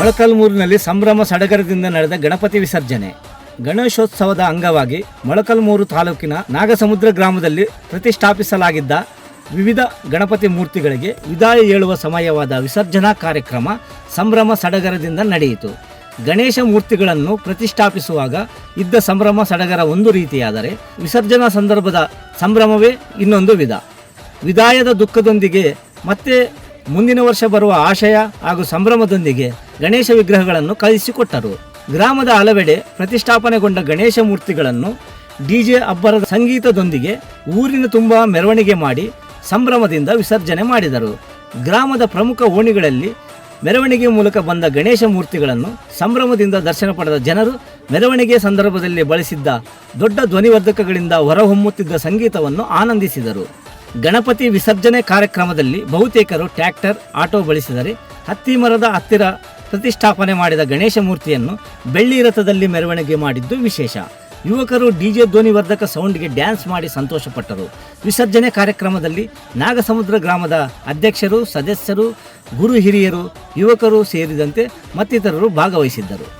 ಮೊಳಕಲ್ಮೂರಿನಲ್ಲಿ ಸಂಭ್ರಮ ಸಡಗರದಿಂದ ನಡೆದ ಗಣಪತಿ ವಿಸರ್ಜನೆ. ಗಣೇಶೋತ್ಸವದ ಅಂಗವಾಗಿ ಮೊಳಕಲ್ಮೂರು ತಾಲೂಕಿನ ನಾಗಸಮುದ್ರ ಗ್ರಾಮದಲ್ಲಿ ಪ್ರತಿಷ್ಠಾಪಿಸಲಾಗಿದ್ದ ವಿವಿಧ ಗಣಪತಿ ಮೂರ್ತಿಗಳಿಗೆ ವಿದಾಯ ಹೇಳುವ ಸಮಯವಾದ ವಿಸರ್ಜನಾ ಕಾರ್ಯಕ್ರಮ ಸಂಭ್ರಮ ಸಡಗರದಿಂದ ನಡೆಯಿತು. ಗಣೇಶ ಮೂರ್ತಿಗಳನ್ನು ಪ್ರತಿಷ್ಠಾಪಿಸುವಾಗ ಇದ್ದ ಸಂಭ್ರಮ ಸಡಗರ ಒಂದು ರೀತಿಯಾದರೆ ವಿಸರ್ಜನಾ ಸಂದರ್ಭದ ಸಂಭ್ರಮವೇ ಇನ್ನೊಂದು ವಿಧ. ವಿದಾಯದ ದುಃಖದೊಂದಿಗೆ ಮತ್ತೆ ಮುಂದಿನ ವರ್ಷ ಬರುವ ಆಶಯ ಹಾಗೂ ಸಂಭ್ರಮದೊಂದಿಗೆ ಗಣೇಶ ವಿಗ್ರಹಗಳನ್ನು ಕಳಿಸಿಕೊಟ್ಟರು. ಗ್ರಾಮದ ಹಲವೆಡೆ ಪ್ರತಿಷ್ಠಾಪನೆಗೊಂಡ ಗಣೇಶ ಮೂರ್ತಿಗಳನ್ನು ಡಿಜೆ ಅಬ್ಬರದ ಸಂಗೀತದೊಂದಿಗೆ ಊರಿನ ತುಂಬ ಮೆರವಣಿಗೆ ಮಾಡಿ ಸಂಭ್ರಮದಿಂದ ವಿಸರ್ಜನೆ ಮಾಡಿದರು. ಗ್ರಾಮದ ಪ್ರಮುಖ ಓಣಿಗಳಲ್ಲಿ ಮೆರವಣಿಗೆ ಮೂಲಕ ಬಂದ ಗಣೇಶ ಮೂರ್ತಿಗಳನ್ನು ಸಂಭ್ರಮದಿಂದ ದರ್ಶನ ಪಡೆದ ಜನರು ಮೆರವಣಿಗೆ ಸಂದರ್ಭದಲ್ಲಿ ಬಳಸಿದ್ದ ದೊಡ್ಡ ಧ್ವನಿವರ್ಧಕಗಳಿಂದ ಹೊರಹೊಮ್ಮುತ್ತಿದ್ದ ಸಂಗೀತವನ್ನು ಆನಂದಿಸಿದರು. ಗಣಪತಿ ವಿಸರ್ಜನೆ ಕಾರ್ಯಕ್ರಮದಲ್ಲಿ ಬಹುತೇಕರು ಟ್ರ್ಯಾಕ್ಟರ್, ಆಟೋ ಬಳಸಿದರೆ ಹತ್ತಿ ಮರದ ಹತ್ತಿರ ಪ್ರತಿಷ್ಠಾಪನೆ ಮಾಡಿದ ಗಣೇಶ ಮೂರ್ತಿಯನ್ನು ಬೆಳ್ಳಿ ರಥದಲ್ಲಿ ಮೆರವಣಿಗೆ ಮಾಡಿದ್ದು ವಿಶೇಷ. ಯುವಕರು ಡಿಜೆ ಧ್ವನಿವರ್ಧಕ ಸೌಂಡ್ಗೆ ಡ್ಯಾನ್ಸ್ ಮಾಡಿ ಸಂತೋಷಪಟ್ಟರು. ವಿಸರ್ಜನೆ ಕಾರ್ಯಕ್ರಮದಲ್ಲಿ ನಾಗಸಮುದ್ರ ಗ್ರಾಮದ ಅಧ್ಯಕ್ಷರು, ಸದಸ್ಯರು, ಗುರು ಹಿರಿಯರು, ಯುವಕರು ಸೇರಿದಂತೆ ಮತ್ತಿತರರು ಭಾಗವಹಿಸಿದ್ದರು.